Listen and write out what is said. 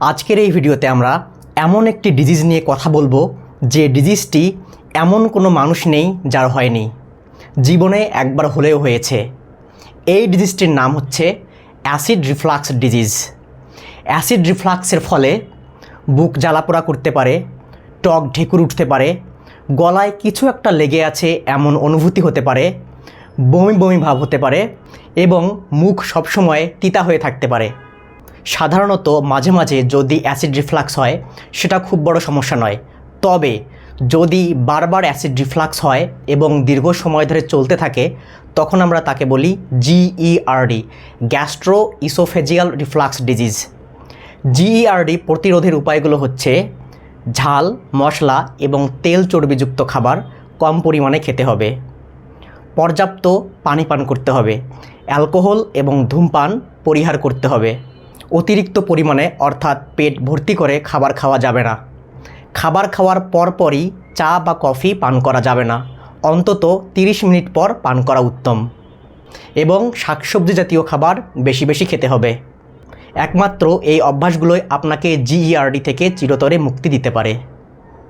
আজকের এই ভিডিওতে আমরা এমন একটি ডিজিজ নিয়ে কথা বলব, যে ডিজিজটি এমন কোনো মানুষ নেই যার হয়নি, জীবনে একবার হলেও হয়েছে। এই ডিজিজটির নাম হচ্ছে অ্যাসিড রিফ্লাক্স ডিজিজ অ্যাসিড রিফ্লাক্সের ফলে বুক জ্বালাপোড়া করতে পারে, টক ঢেকুর উঠতে পারে, গলায় কিছু একটা লেগে আছে এমন অনুভূতি হতে পারে, বমি বমি ভাব হতে পারে এবং মুখ সবসময় তিতা হয়ে থাকতে পারে। সাধারণত মাঝে মাঝে যদি অ্যাসিড রিফ্লাক্স হয়, সেটা খুব বড় সমস্যা নয়। তবে যদি বারবার অ্যাসিড রিফ্লাক্স হয় এবং দীর্ঘ সময় ধরে চলতে থাকে, তখন আমরা তাকে বলি GERD gastro oesophageal reflux disease. GERD প্রতিরোধের উপায়গুলো হচ্ছে ঝাল, মশলা এবং তেল চর্বিযুক্ত খাবার কম পরিমাণে খেতে হবে। পর্যাপ্ত পানি পান করতে হবে। অ্যালকোহল এবং ধূমপান পরিহার করতে হবে। অতিরিক্ত পরিমাণে অর্থাৎ পেট ভর্তি করে খাবার খাওয়া যাবে না। খাবার খাওয়ার পরপরই চা বা কফি পান করা যাবে না। অন্তত 30 মিনিট পর পান করা উত্তম। এবং শাকসবজি জাতীয় খাবার বেশি বেশি খেতে হবে। একমাত্র এই অভ্যাসগুলোই আপনাকে জিইআরডি থেকে চিরতরে মুক্তি দিতে পারে।